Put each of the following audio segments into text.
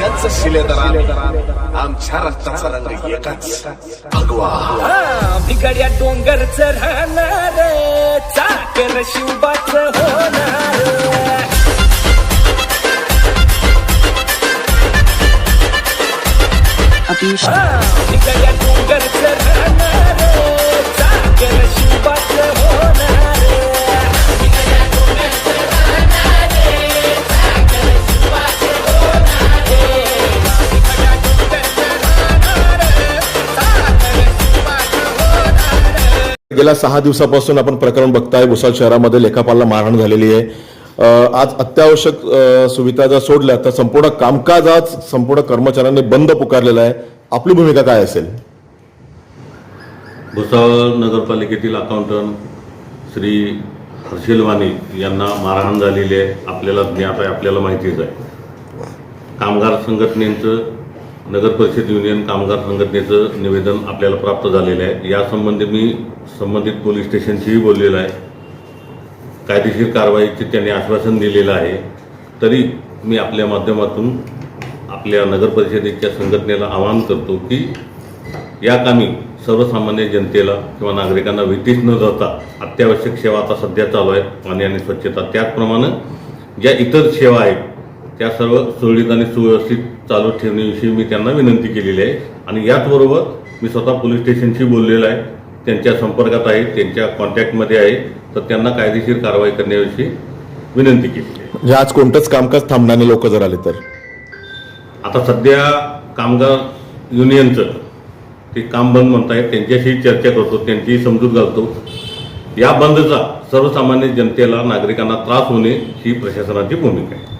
राज्याचं शिलेदार आमच्या रक्ताचा रंग एकच. भगवा. बिगड्या डोंगरच राहणार चाकर शिवबाच होणार बिगड्या डोंगरच राहणार गेल्या सहा दिवसापासून आपण प्रकरण बघताय. भुसावळ शहरामध्ये लेखापालला मारहाण झालेली आहे. आज अत्यावश्यक सुविधा जर सोडल्या तर संपूर्ण कामकाज आज संपूर्ण कर्मचाऱ्यांनी बंद पुकारलेला आहे. आपली भूमिका काय असेल? भुसावळ नगरपालिकेतील अकाउंटंट श्री हर्षिल वाणी यांना मारहाण झालेली आहे. आपल्याला ज्ञात आहे आपल्याला माहितीच आहे. कामगार संघटनेचं नगर परिषद युनियन कामगार संघटनेचं निवेदन आपल्याला प्राप्त झालेलं आहे. यासंबंधी मी संबंधित पोलीस स्टेशनशीही बोललेलो आहे. कायदेशीर कारवाईचे त्यांनी आश्वासन दिलेलं आहे. तरी मी आपल्या माध्यमातून आपल्या नगर परिषदेच्या संघटनेला आवाहन करतो की या कामी सर्वसामान्य जनतेला किंवा नागरिकांना भीतीच न जाता अत्यावश्यक सेवा आता सध्या चालू आहेत पाणी आणि स्वच्छता. त्याचप्रमाणे ज्या इतर सेवा आहेत त्या सर्व सुरळीत आणि सुव्यवस्थित चालू ठेवण्याविषयी मी त्यांना विनंती केलेली आहे. आणि याचबरोबर मी स्वतः पोलीस स्टेशनशी बोललेलो आहे. त्यांच्या संपर्कात आहे त्यांच्या कॉन्टॅक्टमध्ये आहे. तर त्यांना कायदेशीर कारवाई करण्याविषयी विनंती आहे. म्हणजे आज कोणतंच कामकाज थांबणारे लोक जर आले तर? आता सध्या कामगार युनियनचं ते काम बंद म्हणतायत त्यांच्याशी चर्चा करतो त्यांची समजूत घालतो. या बंदचा सर्वसामान्य जनतेला नागरिकांना त्रास होणे ही प्रशासनाची भूमिका आहे.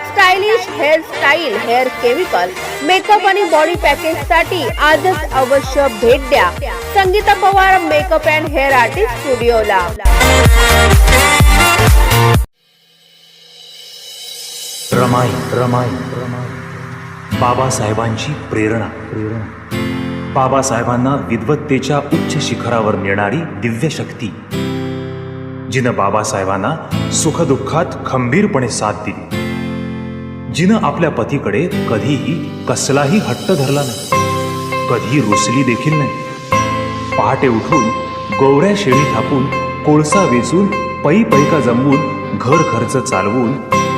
stylish hairstyle hair chemical makeup आणि बॉडी पॅकेजसाठी आजच अवश्य भेट द्या. Sangeeta Pawar makeup and hair artist स्टुडिओला. Ramai Ramai Ramai. बाबासाहेबांची प्रेरणा प्रेरणा. बाबासाहेबांना विद्वत्तेच्या उच्च शिखरावर नेणारी दिव्य शक्ती. जिनं बाबासाहेबांना सुखदुःखात खंबीरपणे साथ दिली. जिनं आपल्या पतीकडे कधीही कसलाही हट्ट धरला नाही कधी रुसली देखील नाही. पहाटे उठून गोवऱ्या शेळी थापून कोळसा वेचून पै पैका जमवून घर खर्च चालवून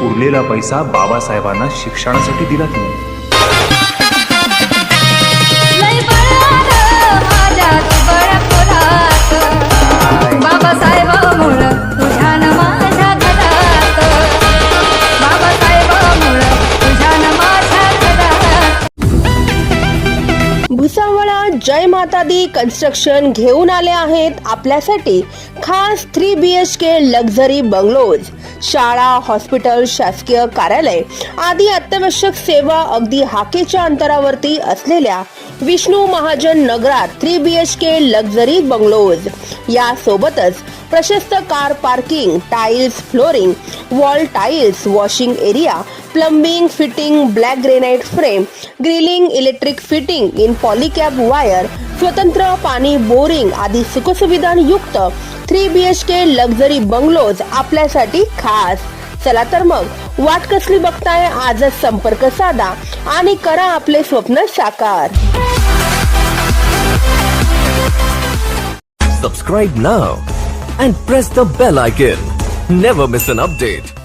उरलेला पैसा बाबासाहेबांना शिक्षणासाठी दिला तिने जय माता दी कन्स्ट्रक्शन घेऊन आले आहेत आपल्यासाठी. खास three B H K luxury bungalows शाळा हॉस्पिटल शासकीय कार्यालय आदी अत्यावश्यक सेवा अगदी हाकेच्या अंतरावरती असलेल्या विष्णू महाजन नगरात three B H K luxury bungalows यासोबतच प्रशस्त car parking tiles flooring wall tiles washing area plumbing fitting black granite frame grilling electric fitting in Polycab wire स्वतंत्र पाणी बोरिंग आदी सुखसुविधांयुक्त three B H K luxury bungalows आपल्यासाठी खास चला तर मग, वाट कसली बघताय आजच संपर्क साधा आणि करा आपले स्वप्न साकार Subscribe now and press the bell icon. Never miss an update.